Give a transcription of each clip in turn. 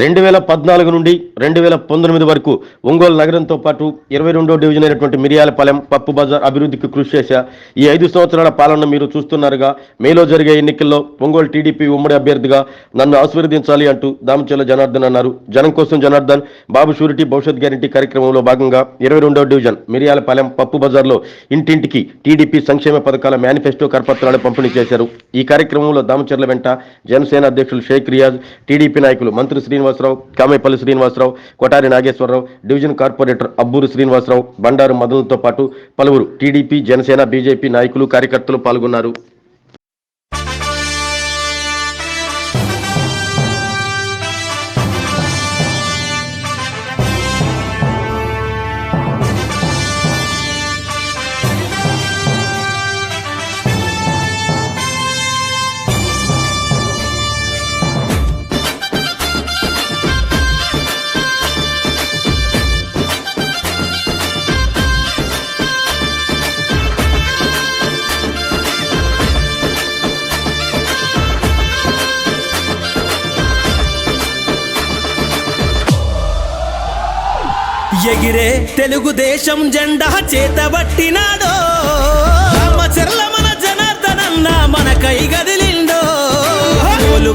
రెండు వేల పద్నాలుగు నుండి రెండు వేల పంతొమ్మిది వరకు ఒంగోలు నగరంతో పాటు ఇరవై రెండో డివిజన్ అయినటువంటి మిరియాలపాలెం పప్పు బజార్ అభివృద్ధికి కృషి చేశా. ఈ ఐదు సంవత్సరాల పాలన మీరు చూస్తున్నారుగా. మేలో జరిగే ఎన్నికల్లో ఒంగోలు టీడీపీ ఉమ్మడి అభ్యర్థిగా నన్ను ఆశీర్వదించాలి అంటూ దామచల్ల జనార్దన్ అన్నారు. జనం కోసం జనార్దన్ బాబు షూరిటీ భవిష్యత్ గ్యారంటీ కార్యక్రమంలో భాగంగా ఇరవై రెండో డివిజన్ మిరియాలపాలెం పప్పు బజార్లో ఇంటింటికి టీడీపీ సంక్షేమ పథకాల మేనిఫెస్టో కరపత్రాలు పంపిణీ చేశారు. ఈ కార్యక్రమంలో దామచర్ల వెంట జనసేన అధ్యక్షులు షేక్ రియాజ్ టీడీపీ నాయకులు మంత్రి శ్రీనివాస్ శ్రీనివాసరావు కామేపల్లి శ్రీనివాసరావు కొటారి నాగేశ్వరరావు డివిజన్ కార్పొరేటర్ అబ్బూరు శ్రీనివాసరావు బండారు మదన్లతో పాటు పలువురు టీడీపీ జనసేన బీజేపీ నాయకులు కార్యకర్తలు పాల్గొన్నారు. ఎగిరే తెలుగుదేశం జెండా చేతబట్టినాడో. రామచర్ల మన జనార్దనన్న మన కై గదిలిండో.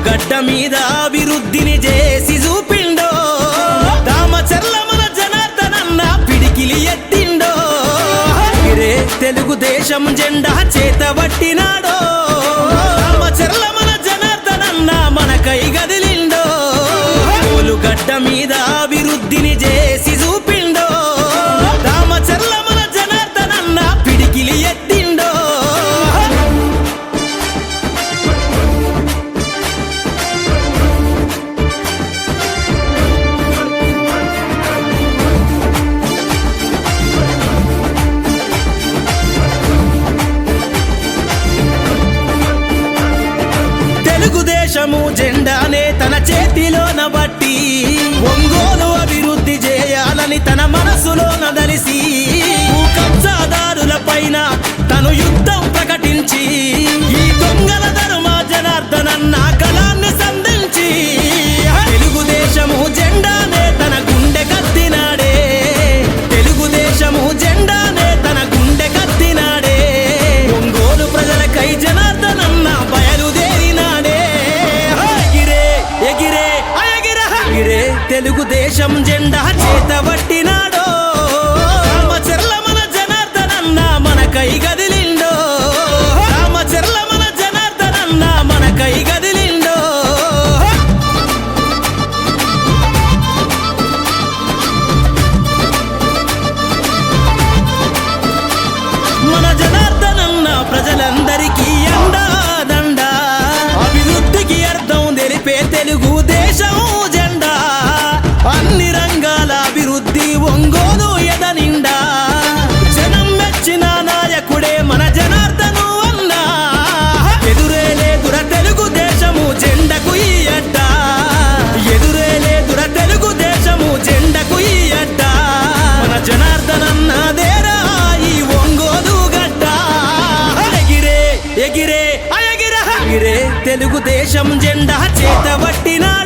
గడ్డ మీద అభివృద్ధిని చేసి చూపిండో. రామచర్ల మన జనార్దనన్న పిడికిలి ఎత్తిండో. ఎగిరే తెలుగుదేశం జెండా చేతబట్టినాడో. రామచర్ల మన జనార్దనన్న మన కై గదిలిండో. గడ్డ మీద అభివృద్ధిని చేసి దేశము జెండానే తన చేతిలోన బట్టి దేశము జెండా అన్ని రంగాల అభివృద్ధి ఒంగోలు ఎదనిండా. జనం మెచ్చిన నాయకుడే మన జనార్దను అన్నా ఎదురే లేదుర తెలుగు దేశము జెండకు ఈ అడ్డ. ఎదురే లేదుర తెలుగు దేశము జెండకు ఈ అడ్డ. మన జనార్దనన్నదేరా ఈ ఒంగోలు గడ్డ. ఎగిరే ఎగిరే ఎగిరే ఎగిరే తెలుగుదేశం జెండా చేతబట్టినాడో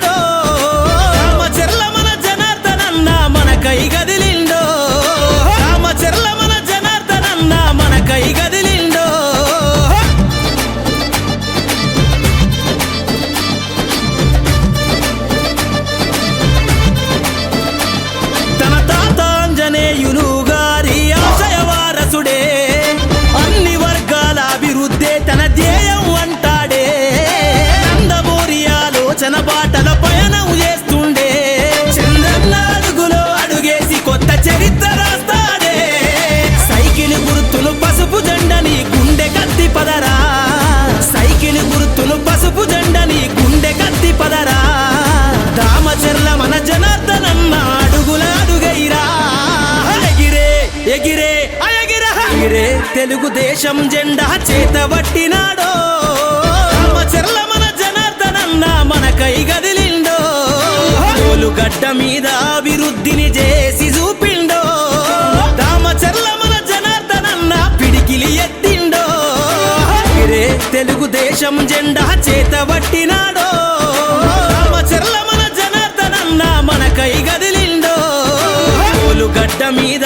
తెలుగుదేశం జెండా చేత పట్టినాడో చెర్ల మన జనార్దనన్న మన కై గదిలిండో. గడ్డ మీద అభివృద్ధిని చేసి చూపిండో. తామ చెర్ల మన జనార్దనన్న పిడికిలి ఎత్తిండో. రే తెలుగుదేశం జెండా చేతబట్టినాడో. చెర్ల మన జనార్దనన్న మన కై గదిలిండో. గడ్డ మీద